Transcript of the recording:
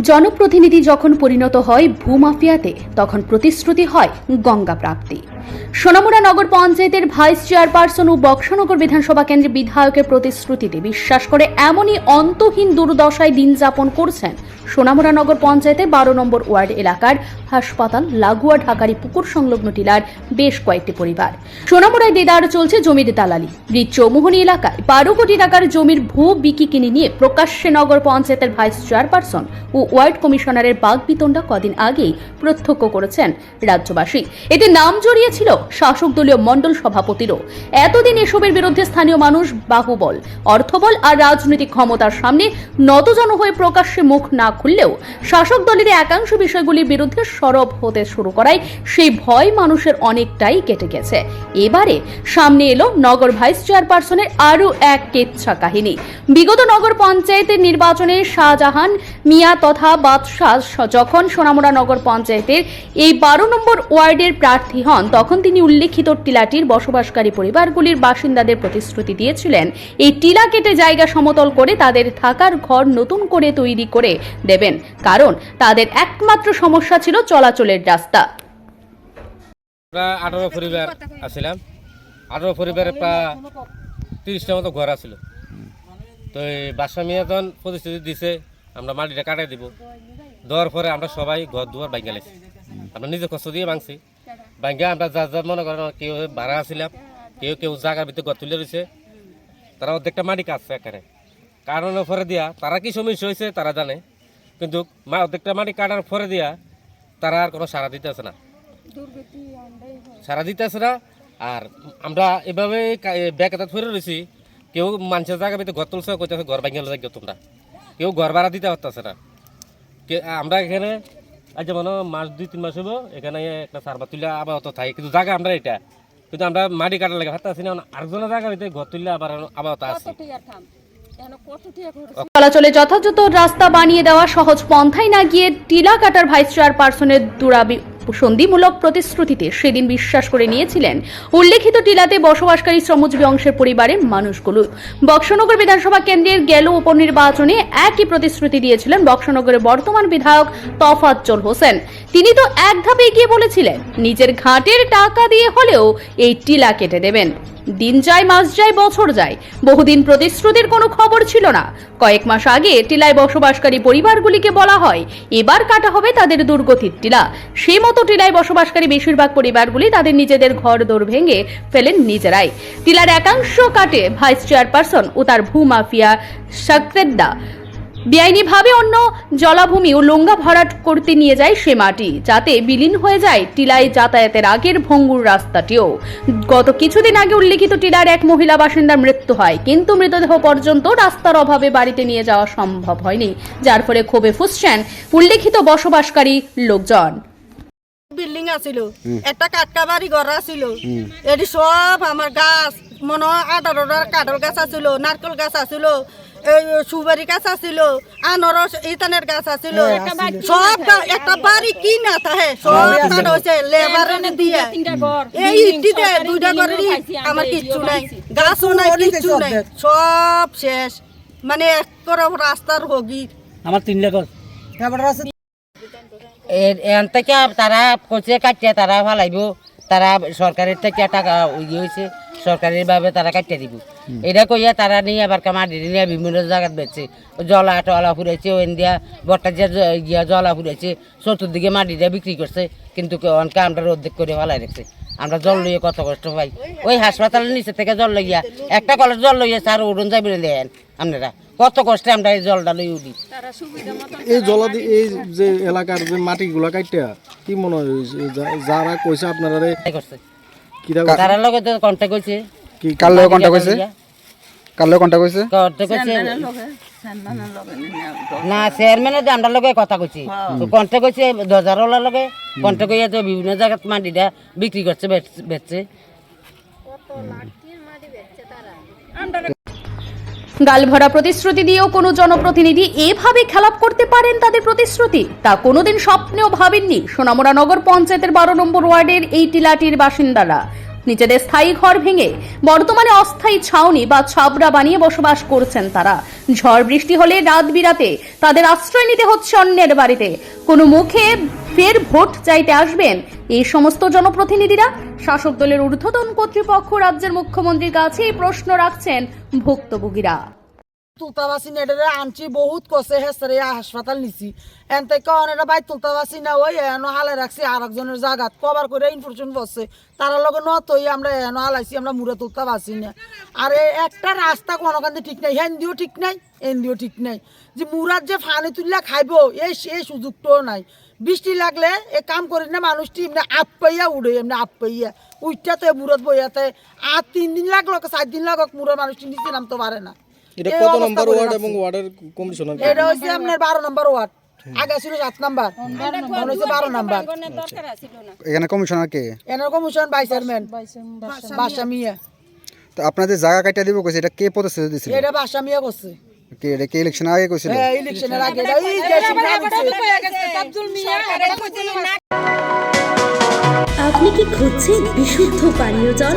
জনপ্রতিনিধি যখন পরিণত হয় ভূমাফিয়াতে তখন প্রতিশ্রুতি হয় গঙ্গা প্রাপ্তি। সোনামুড়া নগর পঞ্চায়েতের ভাইস চেয়ারপারসন ও বক্সনগর বিধানসভা কেন্দ্রের বিধায়কের প্রতিশ্রুতিতে বিশ্বাস করে এমনই অন্তহীন দুর্দশায় দিন যাপন করছেন সোনামুড়া নগর পঞ্চায়েতের বারো নম্বর ওয়ার্ড এলাকার হাসপাতাল লাগোয়া ঢাকারি পুকুর সংলগ্ন টিলার বেশ কয়েকটি পরিবার। সোনামুড়ায় দেদার চলছে জমির দালালি। ব্রিজ চৌমোহনী এলাকায় বারো কোটি টাকার জমির ভূ বিকি কিনে নিয়ে প্রকাশ্যে নগর পঞ্চায়েতের ভাইস চেয়ারপারসন ও ওয়ার্ড কমিশনারের বাঘ বিতণ্ডা কদিন আগেই প্রত্যক্ষ করেছেন রাজ্যবাসী। এতে নাম জড়িয়েছিল শাসক দলীয় মণ্ডল সভাপতিরও। এতদিন এসবের বিরুদ্ধে স্থানীয় মানুষ বাহুবল, অর্থবল আর রাজনৈতিক ক্ষমতার সামনে নতজন হয়ে প্রকাশ্যে মুখ না খুললেও শাসক দলের একাংশ বিষয়গুলির বিরুদ্ধে সরব হতে শুরু করায় সেই ভয় মানুষের অনেকটাই কেটে গেছে। এবারে সামনে এলো নগর ভাইস চেয়ারপারসনের আরও এক কেচ্ছা কাহিনী। বিগত নগর পঞ্চায়েতের নির্বাচনে শাহজাহান, মিয়া তথা বাদশাহ যখন সোনামুড়া নগর পঞ্চায়েতের এই বারো নম্বর ওয়ার্ডের প্রার্থী হন, তখন তিনি উল্লেখিত টিলাটির বসবাসকারী পরিবারগুলির বাসিন্দাদের প্রতিশ্রুতি দিয়েছিলেন। এই টিলা কেটে জায়গা সমতল করে তাদের থাকার ঘর নতুন করে তৈরি করে দেবেন, কারণ তাদের একমাত্র সমস্যা ছিল চলাচলের রাস্তা। প্রায় আঠারো পরিবার আসছিলাম আঠারো পরিবারে প্রায় তিরিশটা মতো ঘর আছিল। তো এই বাসা মিয়া যখন প্রতিশ্রুতি দিছে, আমরা মাটিটা কাটাই দিব। দেওয়ার পরে আমরা সবাই ঘর দুয়ার ভাঙ্গা লেছি আমরা নিজে কষ্ট দিয়ে ভাঙছি। ভাঙ্গা আমরা যা যা মনে করেন কেউ ভাড়া আসছিলাম কেউ কেউ জায়গার ভিতরে ঘর তুলে রয়েছে। তারা অর্ধেকটা মাটি কাটছে এখানে কারণের পরে দিয়া তারা কি সমস্যা হয়েছে তারা জানে কিন্তু মা অর্ধেকটা মাটি কাটার পরে দিয়া তারা আর কোনো সাড়া দিতেছে না। সারা দিতেছে না। আর আমরা এভাবে ব্যাগটা ধরে রয়েছি কেউ মানুষের জায়গা ভিতরে ঘর তুলছে কইতেছে ঘর ভাঙিয়ে যাই তোমরা। কেউ ঘর ভাড়া দিতে পারতেছে না। আমরা এখানে আজ মনে মাস দুই তিন মাস হব এখানে একটা সারবা তুলে আবার অত থাকে কিন্তু জায়গা আমরা এটা। কিন্তু আমরা মাটি কাটার লাগে হাতে আসি না আরেকজনের জায়গা হইতে ঘর তুললে আবার আবার অত আসি চলাচলে যথাযথ রাস্তা বানিয়ে দেওয়া সহজ পন্থায় না গিয়ে টিলা কাটার ভাইস চেয়ারপারসনের দুরাবি সন্ধিমূলক প্রতিশ্রুতিতে সেদিন বিশ্বাস করে নিয়েছিলেন উল্লেখিত টিলাতে বসবাসকারী শ্রমজীবী অংশের পরিবারের মানুষগুলো বক্সনগর বিধানসভা কেন্দ্রের গেল উপনির্বাচনে একই প্রতিশ্রুতি দিয়েছিলেন বক্সনগরের বর্তমান বিধায়ক তফাজ্জল হোসেন। তিনি তো এক ধাপে এগিয়ে বলেছিলেন, নিজের ঘাটের টাকা দিয়ে হলেও এই টিলা কেটে দেবেন। দিন যায়, মাস যায়, বছর যায়। বহুদিন প্রতিশ্রুতির কোনো খবর ছিল না। কয়েক মাস আগে টিলায় বসবাসকারী পরিবারগুলিকে বলা হয়, এবার কাটা হবে তাদের দুর্গতির টিলা। সেই মতো টিলায় বসবাসকারী বেশিরভাগ পরিবারগুলি তাদের নিজেদের ঘর দৌড় ভেঙে ফেলেন নিজেরাই। টিলার একাংশ কাটে ভাইস চেয়ারপারসন ও তার ভূমাফিয়া সাকরেদ্দা বেআইনিভাবে অন্য জলাভূমি ও লঙ্গা ভরাট করতে নিয়ে যায় সে মাটি যাতে বিলীন হয়ে যায় টিলায় যাতায়াতের আগের ভঙ্গুর রাস্তাটিও। গত কিছুদিন আগে উল্লেখিত টিলার এক মহিলা বাসিন্দার মৃত্যু হয় কিন্তু মৃতদেহ পর্যন্ত রাস্তার অভাবে বাড়িতে নিয়ে যাওয়া সম্ভব হয়নি যার ফলে ক্ষোভে ফুসছেন উল্লেখিত বসবাসকারী লোকজন। বিল্ডিং আছিল একটা কাটকা বাড়ি ঘর আছিল এটি সব আমার গাছ মনে হয় আদারর কাঠল গাছ আছিল নারকেল গাছ আছিল সুবারি গাছ আছিল আনারস ইতানের গাছ আছিল। সব একটা বাড়ি কি না তাহে সব কাঠ হয়েছে লেবার দিয়ে। এই ইটিতে দুইটা করে আমার কিচ্ছু নাই। গাছও নাই কিচ্ছু নাই। সব শেষ। মানে এক করে রাস্তার হগি আমার তিন লেখর এন থেকে তারা কচে কাটিয়ে তারা ফালাইব। তারা সরকারের থেকে টাকা ইয়ে হয়েছে সরকারের ভাবে তারা কাটিয়ে দিব। এটা কইয়া তারা নিয়ে আবার মাটি নিয়ে বিভিন্ন জায়গাত বেচছে। জলা টলা ফুরাইছে ওন দিয়া বট্টা যে গিয়া জলা ফুরাইছে চতুর্দিকে মাটি দিয়ে বিক্রি করছে কিন্তু অনকে আমরা অর্ধেক করে ফালাই রাখছে। আমরা জল লইয়ে কত কষ্ট পাই। ওই হাসপাতালের নিচে থেকে জল লইয়া একটা কলের জল লইয়া স্যার উড়ন যাই বলে দেন আপনারা। কত কষ্টে আমরা এই জলটা লই উঠি। এই জলাদি এই যে এলাকার যে মাটিগুলা কাটিয়া কি মনে হয়? যা- যারা কইছে আপনারা করছে। কিরা তারার লগে তো কন্ট্যাক্ট কি কার লগে কন্টাক্ট হয়েছে কার লগে কন্টাক্ট হয়েছে কন্ট্যাক্ট হয়েছে না চেয়ারম্যানের আমরা লগে কথা কইছি। কন্ট্যাক্ট হয়েছে দরজারওয়ালার লগে কন্ট্যাক্ট হইয়া তো বিভিন্ন জায়গাত মাটিটা বিক্রি করছে বেচ- বেচছে। গালভরা প্রতিশ্রুতি দিয়েও কোনো জনপ্রতিনিধি এভাবে খেলাপ করতে পারেন তাদের প্রতিশ্রুতি? তা কোনোদিন স্বপ্নেও ভাবেননি সোনামুড়া নগর পঞ্চায়েতের বারো নম্বর ওয়ার্ডের এই টিলাটির বাসিন্দারা। নিজেদের স্থায়ী ঘর ভেঙে বর্তমানে অস্থায়ী ছাউনি বা ছাবড়া বানিয়ে বসবাস করছেন তারা। ঝড় বৃষ্টি হলে রাত বিরাতে তাদের আশ্রয় নিতে হচ্ছে অন্যের বাড়িতে। কোনো মুখে ফের ভোট চাইতে আসবেন এই সমস্ত জনপ্রতিনিধিরা? শাসক দলের ঊর্ধ্বতন কর্তৃপক্ষ, রাজ্যের মুখ্যমন্ত্রীর কাছে প্রশ্ন রাখছেন ভুক্তভোগীরা। তুলতা পারছি না আনছি বহুত কষে হেসরে হাসপাতাল নিছি। এন থেকে অনেকটা বাইর তুলতা পারছি না, ওই এনো হালে রাখছি আর একজনের জায়গাত কবার করে ইনফরমেশন বসছে। তারা লগে নত হই, আমরা এনো হালাইছি, আমরা মুড়ে তুলতে পারছি না। আর একটা রাস্তা কোনোখান ঠিক নাই। দিও ঠিক নাই এন দিও ঠিক নাই। যে মুরার যে ফানি তুললে খাইবো এই এই সুযোগটাও নাই। বৃষ্টি লাগলে এ কাম করি না মানুষটি এমনি আপ পাইয়া উড়ে, এমনি আপ পাইয়া। উঠতে মুরত বইয়াতে। আর তিন দিন লাগল, চার দিন লাগক মুরের মানুষটি নিচে নামতে পারে না। এটা কত নম্বর ওয়ার্ড এবং ওয়ার্ডের কমিশনার এটা হচ্ছে আপনার বারো নম্বর ওয়ার্ড। আগে ছিল সাত নাম্বার। এখন হচ্ছে বারো নাম্বার। এখানে কমিশনার কে? এনার কমিশন ভাইস চেয়ারম্যান। বাসা মিয়া। তো আপনাদের জায়গা কাটিয়ে দিব কইছে এটা কে প্রতিশ্রুতি দিছিল? এটা বাসা মিয়া করছে। কে এটা কে ইলেকশন আগে কইছিল? হ্যাঁ ইলেকশনের আগে। এটা এই যে শিবরা দিচ্ছে। আপনি কি খুঁজছেন বিশুদ্ধ পানীয় জল?